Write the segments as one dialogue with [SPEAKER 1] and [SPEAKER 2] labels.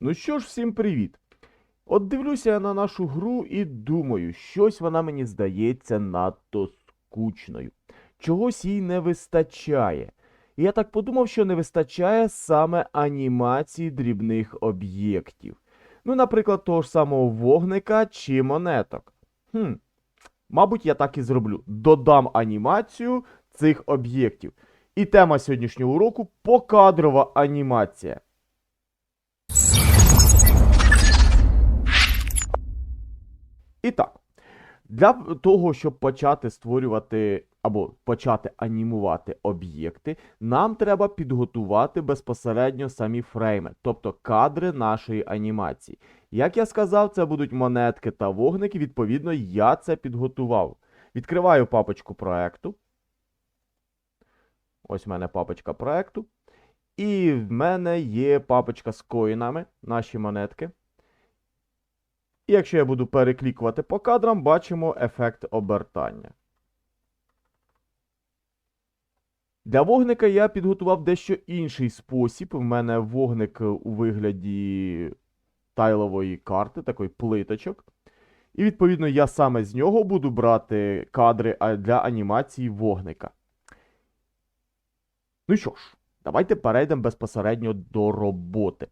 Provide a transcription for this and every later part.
[SPEAKER 1] Ну що ж, всім привіт! От дивлюся я на нашу гру і думаю, щось вона мені здається надто скучною. Чогось їй не вистачає. І я так подумав, що не вистачає саме анімації дрібних об'єктів. Ну, наприклад, того ж самого вогника чи монеток. Хм, мабуть, я так і зроблю. Додам анімацію цих об'єктів. І тема сьогоднішнього уроку покадрова анімація. І так, для того, щоб почати створювати або почати анімувати об'єкти, нам треба підготувати безпосередньо самі фрейми, тобто кадри нашої анімації. Як я сказав, це будуть монетки та вогники. Відповідно, я це підготував. Відкриваю папочку проекту. Ось в мене папочка проекту. І в мене є папочка з коїнами, наші монетки. І якщо я буду переклікувати по кадрам, бачимо ефект обертання. Для вогника я підготував дещо інший спосіб. У мене вогник у вигляді тайлової карти, такої плиточок. І, відповідно, я саме з нього буду брати кадри для анімації вогника. Ну що ж, давайте перейдемо безпосередньо до роботи.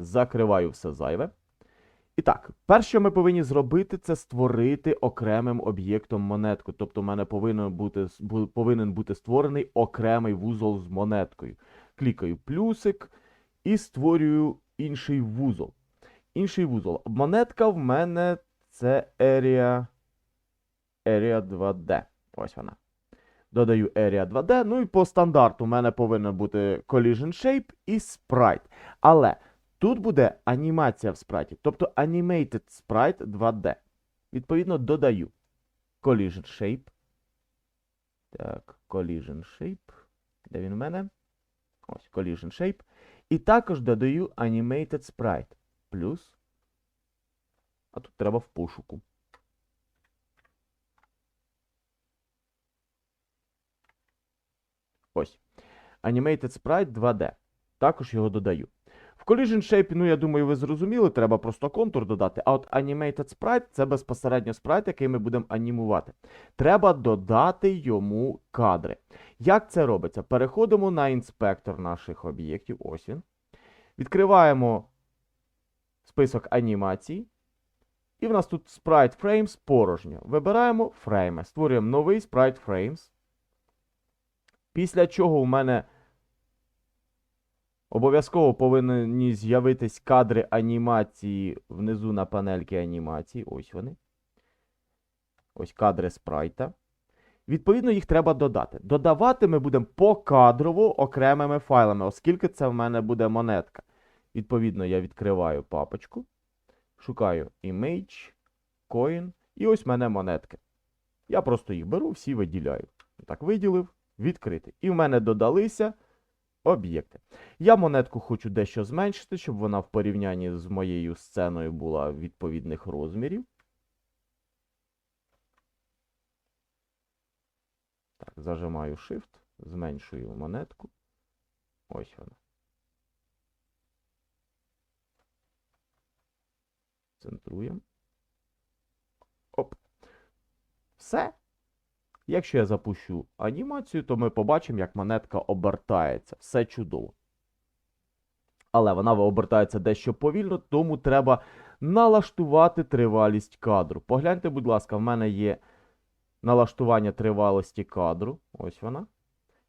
[SPEAKER 1] Закриваю все зайве. І так, перше, що ми повинні зробити, це створити окремим об'єктом монетку. Тобто, в мене повинен бути, повинен бути створений окремий вузол з монеткою. Клікаю плюсик і створюю інший вузол. Інший вузол. Монетка в мене це Area, Area 2D. Ось вона. Додаю Area 2D. Ну і по стандарту в мене повинен бути Collision Shape і Sprite. Але Тут буде анімація в спрайті, тобто Animated Sprite 2D. Відповідно, додаю Collision Shape. Так, Collision Shape. Де він в мене? Ось, Collision Shape. І також додаю Animated Sprite. Плюс. А тут треба в пошуку. Ось. Animated Sprite 2D. Також його додаю. Collision Shape, ну я думаю, ви зрозуміли, треба просто контур додати. А от Animated Sprite це безпосередньо спрайт, який ми будемо анімувати. Треба додати йому кадри. Як це робиться? Переходимо на інспектор наших об'єктів. Ось він. Відкриваємо список анімацій. І в нас тут Sprite Frames порожньо. Вибираємо фрейми. Створюємо новий Sprite Frames. Після чого у мене. Обов'язково повинні з'явитись кадри анімації внизу на панельки анімації. Ось вони. Ось кадри спрайта. Відповідно, їх треба додати. Додавати ми будемо покадрово окремими файлами, оскільки це в мене буде монетка. Відповідно, я відкриваю папочку, шукаю Image, Coin, і ось в мене монетки. Я просто їх беру, всі виділяю. Так, виділив, відкрити. І в мене додалися об'єкти. Я монетку хочу дещо зменшити, щоб вона в порівнянні з моєю сценою була відповідних розмірів. Так, зажимаю Shift, зменшую монетку. Ось вона. Центруємо. Оп. Все. Якщо я запущу анімацію, то ми побачимо, як монетка обертається. Все чудово. Але вона обертається дещо повільно, тому треба налаштувати тривалість кадру. Погляньте, будь ласка, в мене є налаштування тривалості кадру. Ось вона.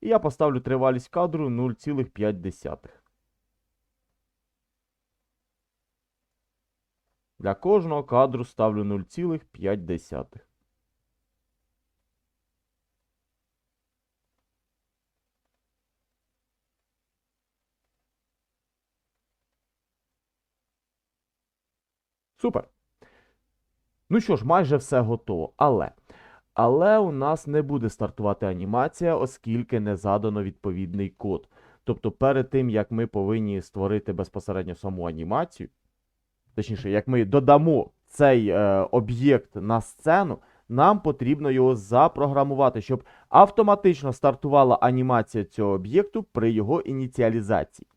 [SPEAKER 1] І я поставлю тривалість кадру 0,5. Для кожного кадру ставлю 0,5. Супер. Ну що ж, майже все готово. Але. Але у нас не буде стартувати анімація, оскільки не задано відповідний код. Тобто, перед тим, як ми повинні створити безпосередньо саму анімацію, точніше, як ми додамо цей е, об'єкт на сцену, нам потрібно його запрограмувати, щоб автоматично стартувала анімація цього об'єкту при його ініціалізації.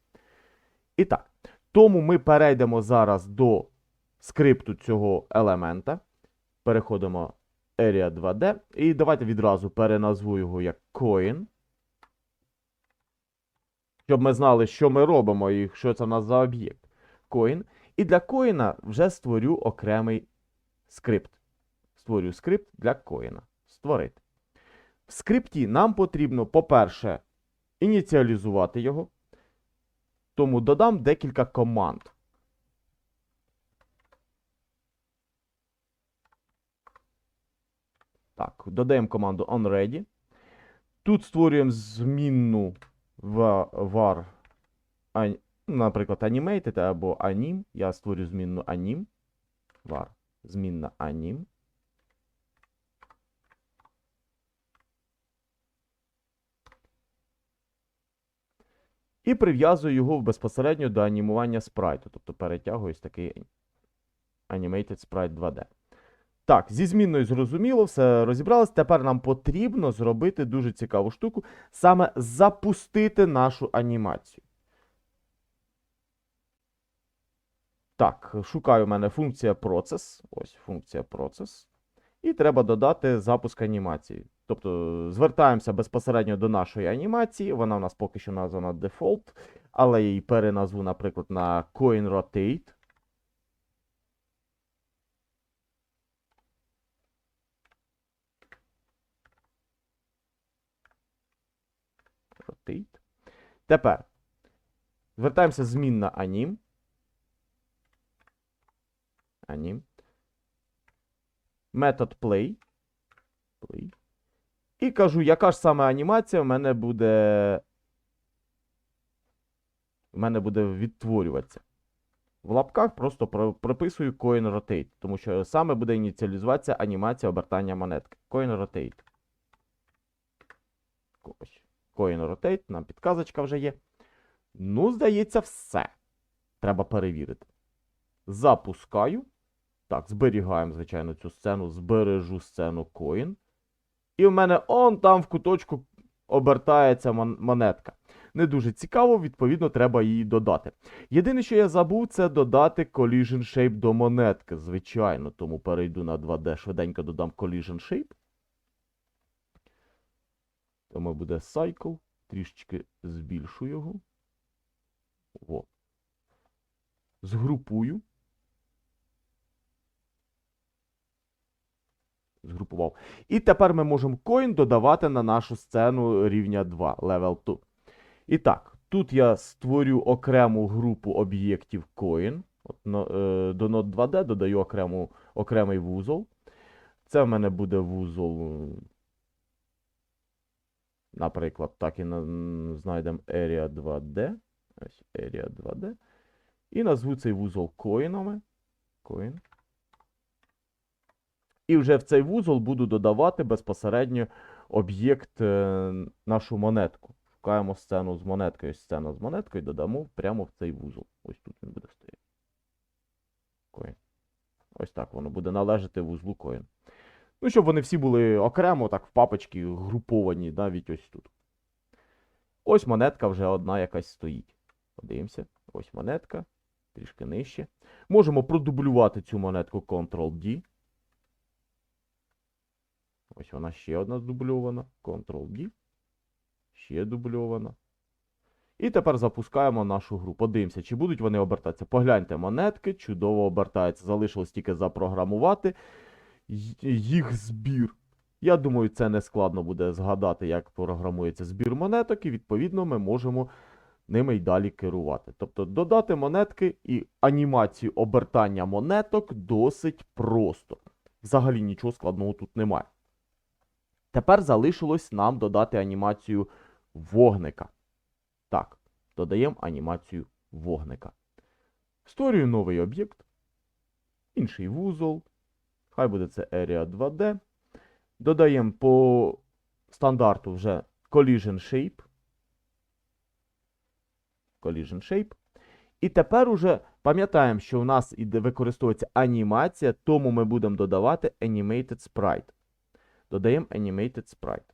[SPEAKER 1] І так, тому ми перейдемо зараз до скрипту цього елемента. Переходимо Area 2D. І давайте відразу переназву його як coin. Щоб ми знали, що ми робимо і що це в нас за об'єкт. Coin. І для коїна вже створю окремий скрипт. Створю скрипт для коїна. Створити. В скрипті нам потрібно, по-перше, ініціалізувати його. Тому додам декілька команд. Так, додаємо команду onReady. Тут створюємо змінну в var, наприклад, animated або anim. Я створю змінну anim. var, змінна anim. І прив'язую його безпосередньо до анімування спрайту. Тобто перетягую ось такий Animated Sprite 2D. Так, зі змінною зрозуміло, все розібралось. Тепер нам потрібно зробити дуже цікаву штуку, саме запустити нашу анімацію. Так, шукаю в мене функція процес. Ось функція процес. І треба додати запуск анімації. Тобто звертаємося безпосередньо до нашої анімації. Вона у нас поки що названа Default, але її переназву, наприклад, на Coin Rotate. Rotate. Тепер звертаємося змінна anim. Anim. Метод play. Play. І кажу, яка ж саме анімація в мене буде. В мене буде відтворюватися. В лапках просто прописую Coin Rotate, тому що саме буде ініціалізуватися анімація обертання монетки. Coin Rotate. Ось. Coin Rotate, нам підказочка вже є. Ну, здається, все. Треба перевірити. Запускаю. Так, зберігаємо, звичайно, цю сцену. Збережу сцену Coin. І в мене он там в куточку обертається мон- монетка. Не дуже цікаво, відповідно, треба її додати. Єдине, що я забув, це додати Collision Shape до монетки, звичайно. Тому перейду на 2D, швиденько додам Collision Shape. Тому буде Cycle. Трішечки збільшу його. О. Згрупую. Згрупував. І тепер ми можемо coin додавати на нашу сцену рівня 2, level 2. І так, тут я створю окрему групу об'єктів coin. От, е, до Node 2D додаю окрему, окремий вузол. Це в мене буде вузол. Наприклад, так і знайдемо Area 2D. Ось Area 2D. І назву цей вузол коїнами. Coin. І вже в цей вузол буду додавати безпосередньо об'єкт е, нашу монетку. Шукаємо сцену з монеткою. Сцена з монеткою додамо прямо в цей вузол. Ось тут він буде стояти. Coin. Ось так воно буде належати вузлу coin. Ну, щоб вони всі були окремо, так в папочки груповані, навіть ось тут. Ось монетка вже одна якась стоїть. Подивимося. Ось монетка. Трішки нижче. Можемо продублювати цю монетку Ctrl-D. Ось вона ще одна здубльована. Ctrl-D. Ще дубльована. І тепер запускаємо нашу гру. Подивимося, чи будуть вони обертатися. Погляньте, монетки чудово обертаються. Залишилось тільки запрограмувати їх збір. Я думаю, це не складно буде згадати, як програмується збір монеток, і відповідно ми можемо ними й далі керувати. Тобто додати монетки і анімацію обертання монеток досить просто. Взагалі нічого складного тут немає. Тепер залишилось нам додати анімацію вогника. Так, додаємо анімацію вогника. Створюю новий об'єкт, інший вузол. Хай буде це Area 2D. Додаємо по стандарту вже Collision Shape. Collision Shape. І тепер уже пам'ятаємо, що у нас використовується анімація, тому ми будемо додавати Animated Sprite. Додаємо Animated Sprite.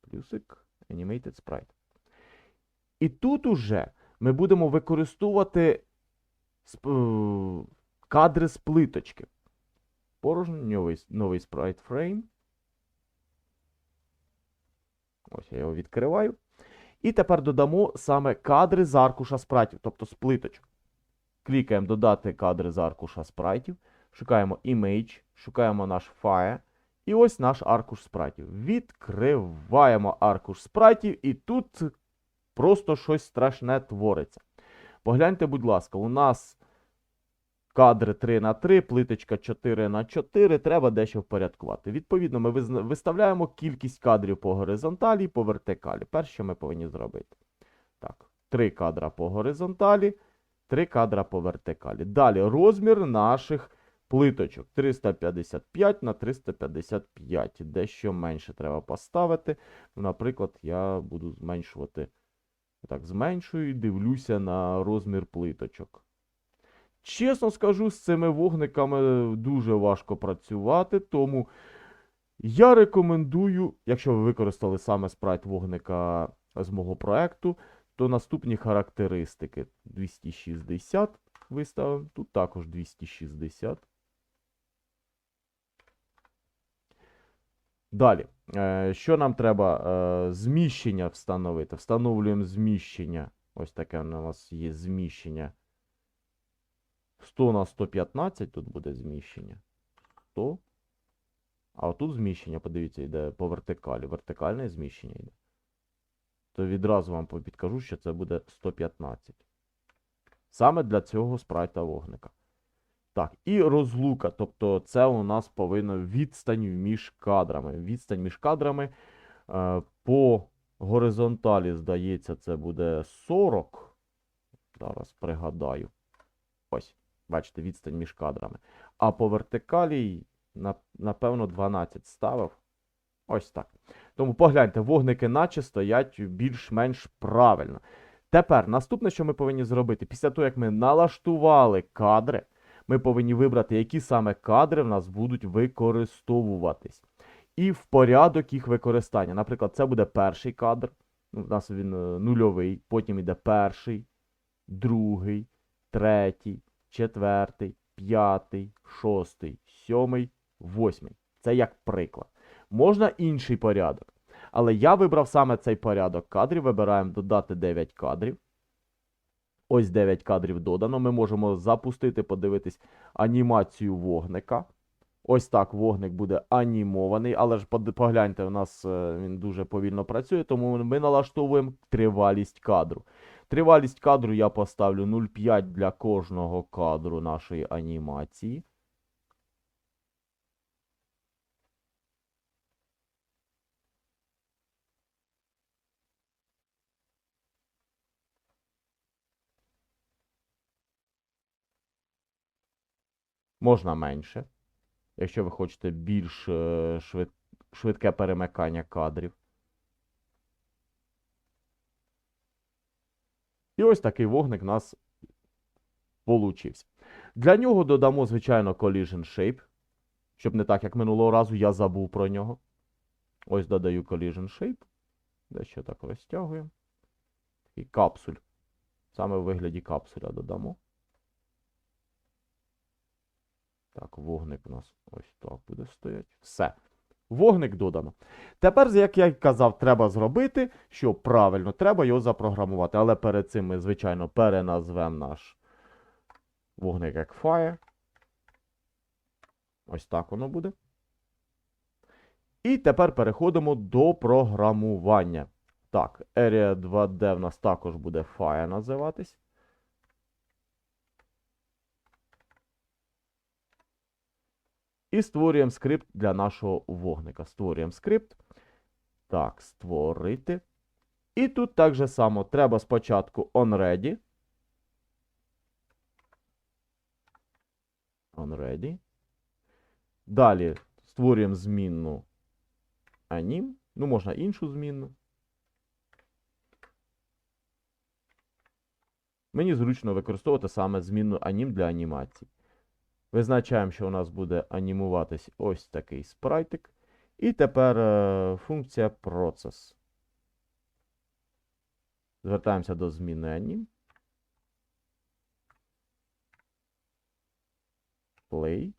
[SPEAKER 1] Плюсик Animated Sprite. І тут уже ми будемо використовувати кадри з плиточки. Порожній новий, новий спрайт фрейм. Ось я його відкриваю. І тепер додамо саме кадри з аркуша спрайтів, тобто з плиточок. Клікаємо додати кадри з аркуша спрайтів. Шукаємо Image, шукаємо наш Fire. І ось наш аркуш спрайтів. Відкриваємо аркуш спрайтів, і тут просто щось страшне твориться. Погляньте, будь ласка, у нас кадри 3 на 3, плиточка 4 на 4, треба дещо впорядкувати. Відповідно, ми виставляємо кількість кадрів по горизонталі і по вертикалі. Перше, що ми повинні зробити. Так, 3 кадра по горизонталі, 3 кадра по вертикалі. Далі розмір наших плиточок 355 на 355. Дещо менше треба поставити. Ну, Наприклад, я буду зменшувати. Так, зменшую і дивлюся на розмір плиточок. Чесно скажу, з цими вогниками дуже важко працювати, тому я рекомендую, якщо ви використали саме спрайт вогника з мого проекту, то наступні характеристики 260 виставимо, тут також 260. Далі, е, що нам треба? Е, Зміщення встановити. Встановлюємо зміщення. Ось таке у нас є зміщення. 100 на 115 тут буде зміщення. 100. А отут зміщення, подивіться, йде по вертикалі. Вертикальне зміщення йде. То відразу вам підкажу, що це буде 115. Саме для цього спрайта вогника. Так, і розлука. Тобто це у нас повинно відстань між кадрами. Відстань між кадрами е, по горизонталі, здається, це буде 40. Зараз пригадаю. Ось, бачите, відстань між кадрами. А по вертикалі, напевно, 12 ставив. Ось так. Тому погляньте, вогники наче стоять більш-менш правильно. Тепер, наступне, що ми повинні зробити, після того, як ми налаштували кадри, ми повинні вибрати, які саме кадри в нас будуть використовуватись. І в порядок їх використання. Наприклад, це буде перший кадр. Ну, У нас він е, нульовий, потім йде перший, другий, третій, четвертий, п'ятий, шостий, сьомий, восьмий. Це як приклад. Можна інший порядок. Але я вибрав саме цей порядок кадрів. Вибираємо додати 9 кадрів. Ось 9 кадрів додано. Ми можемо запустити, подивитись анімацію вогника. Ось так вогник буде анімований, але ж погляньте, у нас е, він дуже повільно працює, тому ми налаштовуємо тривалість кадру. Тривалість кадру я поставлю 0,5 для кожного кадру нашої анімації. Можна менше, якщо ви хочете більш е, швид... швидке перемикання кадрів. І ось такий вогник у нас получився. Для нього додамо, звичайно, Collision Shape, щоб не так, як минулого разу, я забув про нього. Ось додаю Collision Shape. Дещо так розтягуємо. Такий капсуль. Саме в вигляді капсуля додамо. Так, вогник у нас ось так буде стояти. Все. Вогник додано. Тепер, як я й казав, треба зробити, що правильно, треба його запрограмувати. Але перед цим ми, звичайно, переназвемо наш вогник як Fire. Ось так воно буде. І тепер переходимо до програмування. Так, Area 2D в нас також буде Fire називатись. І створюємо скрипт для нашого вогника. Створюємо скрипт. Так, створити. І тут так же само треба спочатку onReady. OnReady. Далі створюємо змінну anim. Ну, можна іншу змінну. Мені зручно використовувати саме змінну anim для анімації. Визначаємо, що у нас буде анімуватись ось такий спрайтик. І тепер е, функція процес. Звертаємося до змінені. Play.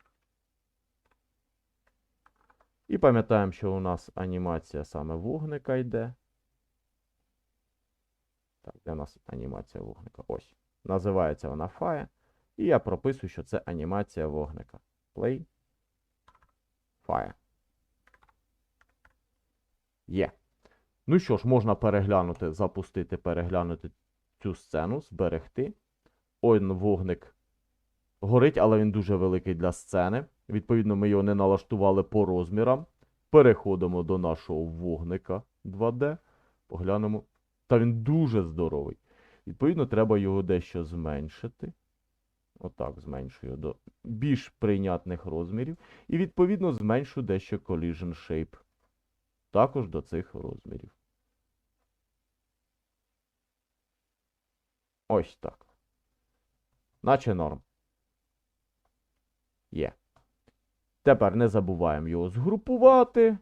[SPEAKER 1] І пам'ятаємо, що у нас анімація саме вогника йде. Так, де у нас анімація вогника? Ось. Називається вона Fire. І я прописую, що це анімація вогника. Play. Fire. Є. Ну що ж, можна переглянути, запустити, переглянути цю сцену, зберегти. Ой, вогник горить, але він дуже великий для сцени. Відповідно, ми його не налаштували по розмірам. Переходимо до нашого вогника 2D. Поглянемо. Та він дуже здоровий. Відповідно, треба його дещо зменшити. Отак, зменшую до більш прийнятних розмірів. І, відповідно, зменшу дещо Collision Shape. Також до цих розмірів. Ось так. Наче норм. Є. Тепер не забуваємо його згрупувати.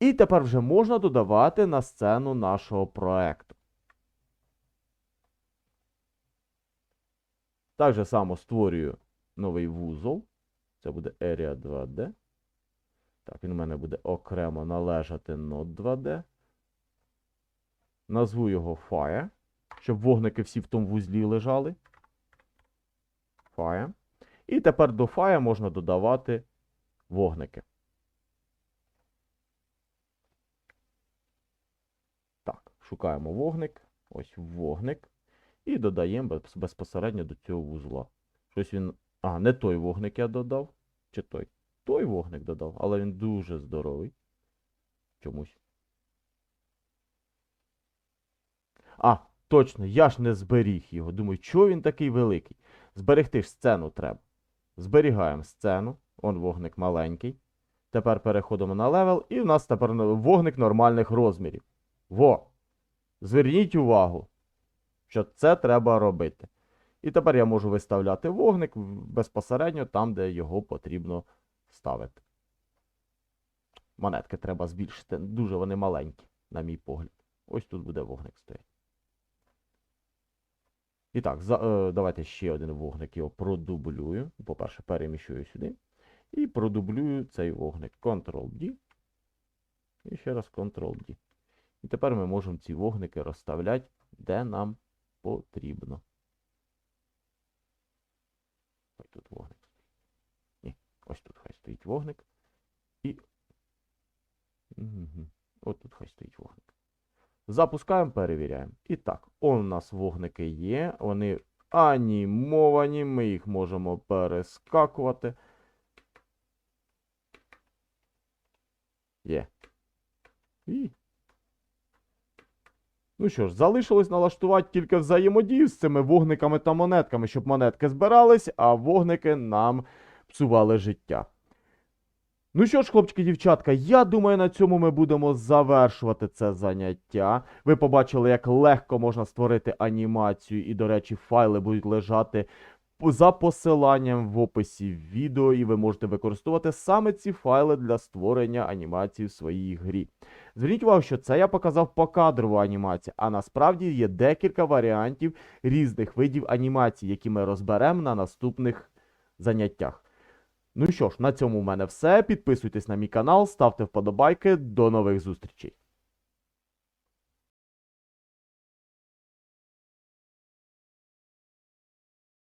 [SPEAKER 1] І тепер вже можна додавати на сцену нашого проекту. Так же само створюю новий вузол. Це буде Area 2D. Так, він у мене буде окремо належати Node 2D. Назву його Fire, щоб вогники всі в тому вузлі лежали. Fire. І тепер до Fire можна додавати вогники. Так, шукаємо вогник. Ось вогник. І додаємо безпосередньо до цього вузла. Щось він. А, не той вогник я додав. Чи той? Той вогник додав, але він дуже здоровий. Чомусь. А, точно, я ж не зберіг його. Думаю, чого він такий великий? Зберегти ж сцену треба. Зберігаємо сцену. Он вогник маленький. Тепер переходимо на левел, і в нас тепер вогник нормальних розмірів. Во! Зверніть увагу, що це треба робити. І тепер я можу виставляти вогник безпосередньо там, де його потрібно ставити. Монетки треба збільшити. Дуже вони маленькі, на мій погляд. Ось тут буде вогник стояти. І так, за, е, давайте ще один вогник його продублюю. По-перше, переміщую сюди. І продублюю цей вогник. Ctrl-D. І ще раз Ctrl-D. І тепер ми можемо ці вогники розставляти, де нам потрібно. Ой, тут вогник. Ні, ось тут хай стоїть вогник. І. Угу. От тут хай стоїть вогник. Запускаємо, перевіряємо. І так, он у нас вогники є. Вони анімовані, ми їх можемо перескакувати. Є. І. Ну що ж, залишилось налаштувати тільки взаємодію з цими вогниками та монетками, щоб монетки збирались, а вогники нам псували життя. Ну що ж, хлопчики, дівчатка, я думаю, на цьому ми будемо завершувати це заняття. Ви побачили, як легко можна створити анімацію, і, до речі, файли будуть лежати за посиланням в описі відео, і ви можете використовувати саме ці файли для створення анімації в своїй грі. Зверніть увагу, що це я показав покадрову анімацію, а насправді є декілька варіантів різних видів анімації, які ми розберемо на наступних заняттях. Ну що ж, на цьому в мене все. Підписуйтесь на мій канал, ставте вподобайки. До нових зустрічей.